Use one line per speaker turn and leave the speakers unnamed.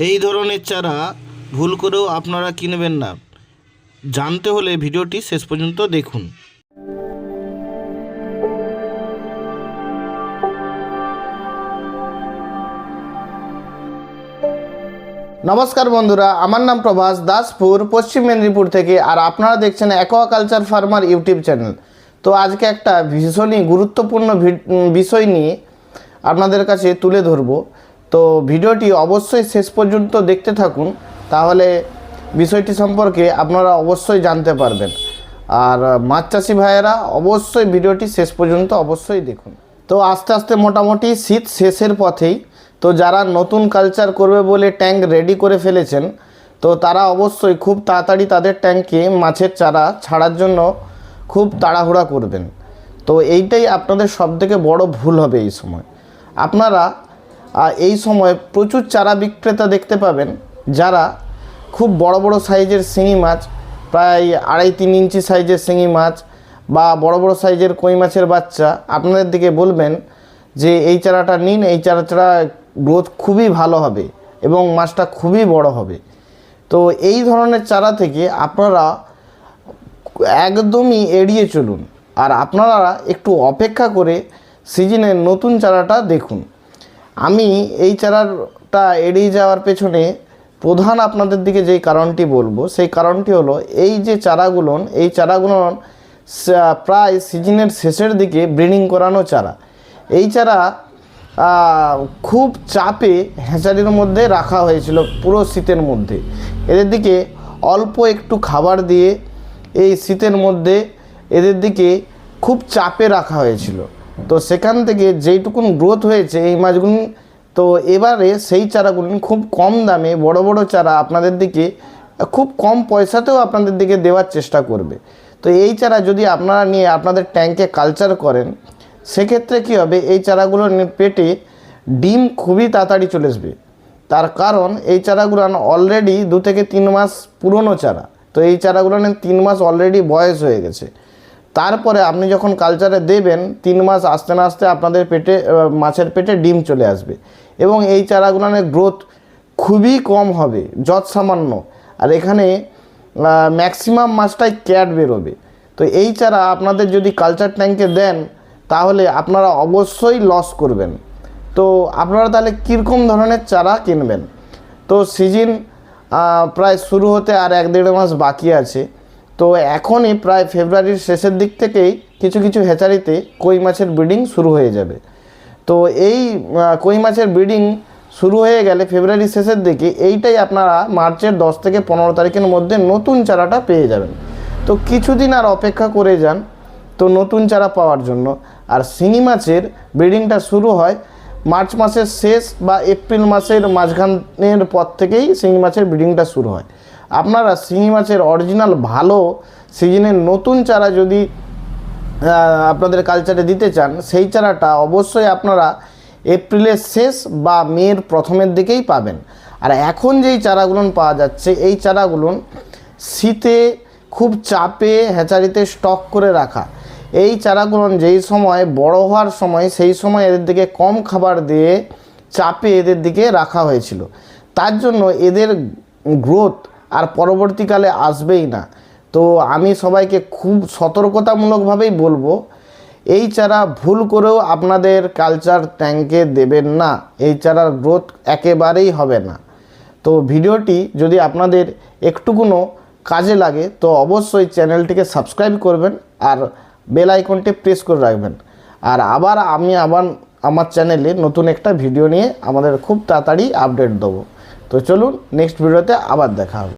এই ধরনের চারা ভুল করেও আপনারা কিনবেন না। জানতে হলে ভিডিওটি শেষ পর্যন্ত দেখুন। নমস্কার বন্ধুরা, আমার নাম প্রভাস দাসপুর, পশ্চিম মেদিনীপুর থেকে, আর আপনারা দেখছেন অ্যাকোয়াকালচার ফার্মার ইউটিউব চ্যানেল। তো আজকে একটা ভীষণই গুরুত্বপূর্ণ বিষয় নিয়ে আপনাদের কাছে তুলে ধরব। তো ভিডিওটি অবশ্যই শেষ পর্যন্ত দেখতে থাকুন, তাহলে বিষয়টি সম্পর্কে আপনারা অবশ্যই জানতে পারবেন। আর মাছ চাষি ভাইয়েরা অবশ্যই ভিডিওটি শেষ পর্যন্ত অবশ্যই দেখুন। তো আস্তে আস্তে মোটামুটি শীত শেষের পথেই, তো যারা নতুন কালচার করবে বলে ট্যাঙ্ক রেডি করে ফেলেছেন, তো তারা অবশ্যই খুব তাড়াতাড়ি তাদের ট্যাঙ্কে মাছের চারা ছাড়ার জন্য খুব তাড়াহুড়া করবেন। তো এইটাই আপনাদের সবথেকে বড় ভুল হবে এই সময়। আপনারা আহ, এই সময় প্রচুর চারা বিক্রেতা দেখতে পাবেন যারা খুব বড় বড় সাইজের শিঙি মাছ প্রায় আড়াই তিন ইঞ্চি সাইজের শিঙি মাছ বা বড় বড় সাইজের কই মাছের বাচ্চা আপনাদের দিকে বলবেন যে এই চারাটা নিন এই চারাটা গ্রোথ খুবই ভালো হবে এবং মাছটা খুবই বড় হবে। তো এই ধরনের চারা থেকে আপনারা একদমই এড়িয়ে চলুন। আর আপনারা একটু অপেক্ষা করে সিজনের নতুন চারাটা দেখুন। আমি এই চারাটা এড়িয়ে যাওয়ার পেছনে প্রধান আপনাদের দিকে যেই কারণটি বলব, সেই কারণটি হলো এই যে চারাগুলো এই চারাগুলো প্রায় সিজনের শেষের দিকে ব্রিডিং করানো চারা। এই চারা খুব চাপে হ্যাঁচারির মধ্যে রাখা হয়েছিল পুরো শীতের মধ্যে। এদের দিকে অল্প একটু খাবার দিয়ে এই শীতের মধ্যে এদের দিকে খুব চাপে রাখা হয়েছিল। তো সেখান থেকে যেইটুকুন গ্রোথ হয়েছে এই মাছগুলি তো এবারে সেই চারাগুলি খুব কম দামে, বড় বড় চারা আপনাদের দিকে, খুব কম পয়সাতেও আপনাদের দিকে দেওয়ার চেষ্টা করবে। তো এই চারা যদি আপনারা নিয়ে আপনাদের ট্যাঙ্কে কালচার করেন, সেক্ষেত্রে কী হবে, এই চারাগুলোর নি- পেটে ডিম খুবই তাড়াতাড়ি চলে আসবে। তার কারণ এই চারাগুলো অলরেডি দু থেকে তিন মাস পুরনো চারা। তো এই চারাগুলো তিন মাস অলরেডি বয়স হয়ে গেছে। তারপরে আপনি যখন কালচারে দেবেন, তিন মাস আসতে না আসতে আপনাদের পেটে মাছের পেটে ডিম চলে আসবে। এবং এই চারাগুলোর গ্রোথ খুবই কম হবে যৎ সামান্য আর এখানে ম্যাক্সিমাম মাছটাই ক্যাট বেরোবে। তো এই চারা আপনাদের যদি কালচার ট্যাঙ্কে দেন, তাহলে আপনারা অবশ্যই লস করবেন। তো আপনারা তাহলে কীরকম ধরনের চারা কিনবেন? তো সিজন প্রায় শুরু হতে আর এক দেড় মাস বাকি আছে। তো এখনই প্রায় ফেব্রুয়ারির শেষের দিক থেকেই কিছু কিছু হ্যাচারিতে কই মাছের ব্রিডিং শুরু হয়ে যাবে। তো এই কই মাছের ব্রিডিং শুরু হয়ে গেলে ফেব্রুয়ারির শেষের দিকে এইটাই আপনারা মার্চের দশ থেকে পনেরো তারিখের মধ্যে নতুন চারাটা পেয়ে যাবেন। তো কিছুদিন আর অপেক্ষা করে যান তো নতুন চারা পাওয়ার জন্য। আর শিঙি মাছের ব্রিডিংটা শুরু হয় মার্চ মাসের শেষ বা এপ্রিল মাসের মাঝখানের পর থেকেই শিঙি মাছের ব্রিডিংটা শুরু হয়। আপনারা শিঙি মাছের অরিজিনাল ভালো সিজনের নতুন চারা যদি আপনাদের কালচারে দিতে চান, সেই চারাটা অবশ্যই আপনারা এপ্রিলের শেষ বা মের প্রথমের দিকেই পাবেন। আর এখন যেই চারাগুলো পাওয়া যাচ্ছে, এই চারাগুলো শীতে খুব চাপে হ্যাচারিতে স্টক করে রাখা। এই চারাগুলো যেই সময় বড় হওয়ার সময়, সেই সময় এদের দিকে কম খাবার দিয়ে চাপে এদের দিকে রাখা হয়েছিল। তার জন্য এদের গ্রোথ আর পরবর্তীকালে আসবেই না। তো আমি সবাইকে খুব সতর্কতামূলকভাবেই বলব, এই চারা ভুল করেও আপনাদের কালচার ট্যাঙ্কে দেবেন না, এই চারার গ্রোথ একেবারেই হবে না। তো ভিডিওটি যদি আপনাদের একটুকুনো কাজে লাগে, তো অবশ্যই চ্যানেলটিকে সাবস্ক্রাইব করবেন আর বেল আইকনটি প্রেস করে রাখবেন। আর আবার আমি আবার আমার চ্যানেলে নতুন একটা ভিডিও নিয়ে আমাদের খুব তাড়াতাড়ি আপডেট দেবো। তো চলুন নেক্সট ভিডিওতে আবার দেখা হবে।